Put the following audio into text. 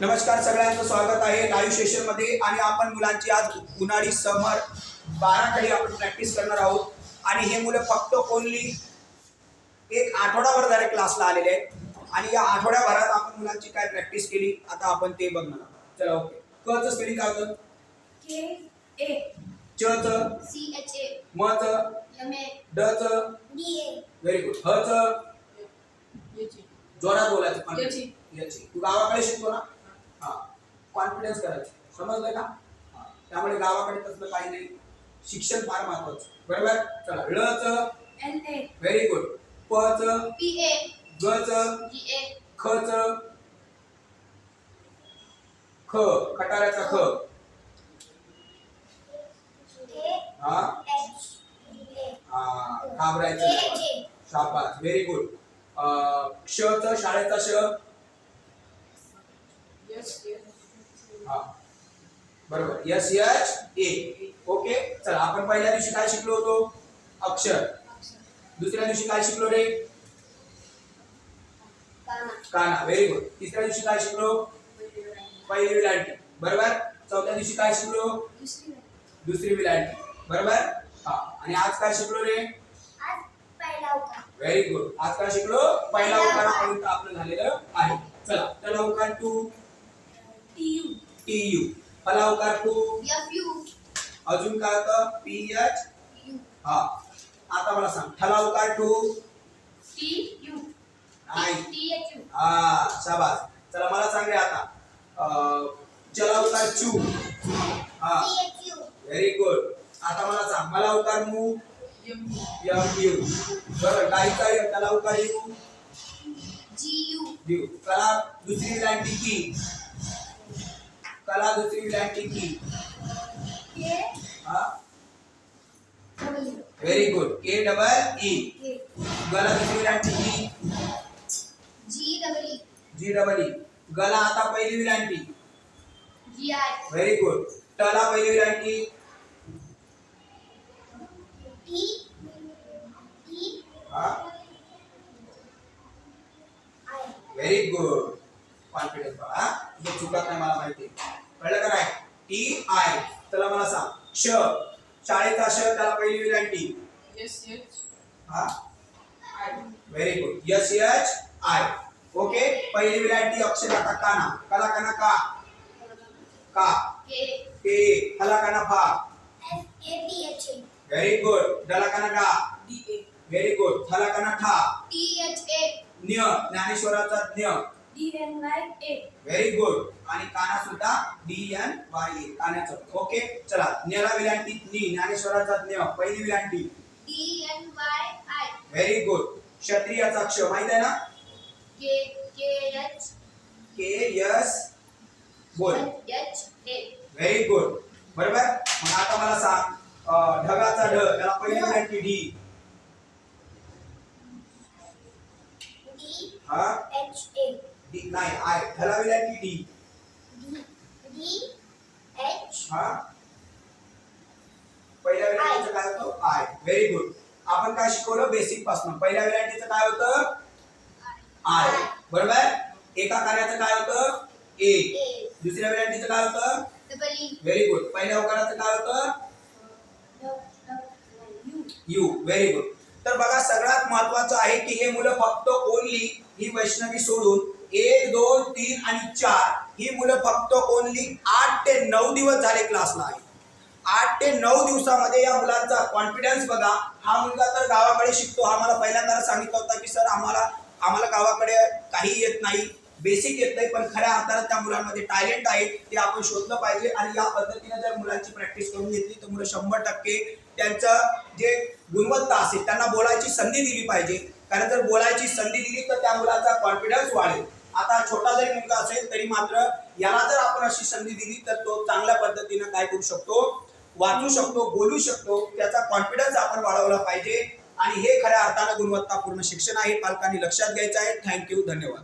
नमस्कार सगळ्यांचं स्वागत आहे लाईव्ह सेशनमध्ये आणि आपण मुलांची आज उन्हाळी समर बाराकडे आपण प्रॅक्टिस करणार आहोत आणि हे मुलं फक्त ओनली एक आठवडाभर झाले क्लासला आलेले आहेत आणि या आठवड्याभरात आपण मुलांची काय प्रॅक्टिस केली आता आपण ते बघणार आहोत चला ओके क चं स्पेलिंग काय होतं K A च चं C H A म चं M A ड A व्हेरी गुड ह चं याची जोरात बोलायचं याची. याची तू गावाकडे शिकतो ना हा कॉन्फिडन्स करायचं. समजलं का. त्यामुळे गावाकडे तसलं काही नाही. शिक्षण फार महत्वाचं. बरोबर? चला. ळ च व्हेरी गुड प च ग च ख च ख. खटाऱ्याचा ख. हा? हा. घाबरायचं शाबास. व्हेरी गुड क्ष च शाळेचा श यस हा. बरोबर. यस यच ए ओके चला आपण पहिल्या दिवशी काय शिकलो होतो? अक्षर. दुसऱ्या दिवशी काय शिकलो रे? काना. व्हेरी गुड तिसऱ्या दिवशी काय शिकलो? पहिली विलांटी. बरोबर? चौथ्या दिवशी काय शिकलो? दुसरी दुसरी विलांटी. बरोबर? हा. आणि आज काय शिकलो रे? आज पहिला उकार व्हेरी गुड आज काय शिकलो? पहिला उकारापर्यंत आपलं झालेलं आहे. चला त्याला उकार टू U टी यू. पहिला उकार टू अजून काय होतं? P H? हा. आता मला सांग. ठला उकार टू हा शाबास. चला मला सांग रे आता. चला उकार चू हा. व्हेरी गुड आता मला सांग. मला उकार मू? M U. बरोबर गाईचा यम त्याला उकार यू G U यू. कला दुसरी विलांटी की? कला दुसरी विलांटी की। K हा। W. Very good K double E गला दुसरी विलांटी की। G W E. G double E गला आता पहिली विलांटी G I. व्हेरी गुड टला पहिली विलांटी हा। व्हेरी गुड कॉन्फिडन्स तुझं चुकत नाही मला माहिती. कळलं का नाही? टी आय चला मला सांग. श. शाळेचा श त्याला पहिली यस यस हा? I very good yes H I okay पहिली विलांटी अक्षर आता काना. कला काना का? का? K. के हला काना फा. व्हेरी गुड डला काना डा. डी ए व्हेरी गुड थला काना ठा. T H A. ज्ञ ज्ञानेश्वराचा ज्ञ N Y A. Very good आणि काना सुद्धा डी एन वाय ए कानाचं. ओके चला. ज्ञला विलांटी. ज्ञ ज्ञानेश्वराचा ज्ञ पहिली विलांटी. D N Y I. Very good क्षत्रियाचा क्ष. माहीत आहे ना? K K H. K yes बोल. H A. व्हेरी गुड बरोबर? मग आता मला सांग. ढगाचा ढ. त्याला पहिली विलांटी ढी D हा? H A. डी नाही आय ढला विलांटी डी? D H हा? पहिल्या विलांटीचं काय होतं? आय. व्हेरी गुड आपण काय शिकवलं? बेसिकपासून. पहिल्या विलांटीचं काय होतं? आय. बरोबर? एका कार्याचं काय होतं? ए. दुसऱ्या विलांटीचं काय होतं? व्हेरी गुड पहिल्या उकाराचं काय होतं? यू. व्हेरी गुड तर बघा सगळ्यात महत्वाचं आहे की हे मुलं फक्त ओनली ही वैष्णवी सोडून एक दोन तीन आणि चार. ही मुलं फक्त ओनली आठ ते नऊ दिवस झाले क्लासला आहे आठ ते नऊ दिवसामध्ये या मुलांचा कॉन्फिडन्स बघा. हा मुलगा तर गावाकडे शिकतो. हा मला पहिल्यांदा सांगितलं होता की सर आम्हाला आम्हाला गावाकडे काही येत नाही. बेसिक येत नाही पण खऱ्या अर्थानं त्या मुलांमध्ये टॅलेंट आहे. ते आपण शोधलं पाहिजे आणि या पद्धतीने जर मुलांची प्रॅक्टिस करून घेतली तर मुलं शंभर टक्के त्यांचं जे गुणवत्ता असेल त्यांना बोलायची संधी दिली पाहिजे. कारण जर बोलायची संधी दिली तर त्या मुलाचा कॉन्फिडन्स वाढेल. आता छोटा जरी मुलगा असेल तरी मात्र याला जर आपण अशी संधी दिली तर तो चांगल्या पद्धतीनं काय करू शकतो? वाचू शकतो बोलू शकतो. त्याचा कॉन्फिडन्स आपण वाढवला पाहिजे. आणि हे खऱ्या अर्थानं गुणवत्तापूर्ण शिक्षण आहे. पालकांनी लक्षात घ्यायचं आहे. थँक्यू धन्यवाद.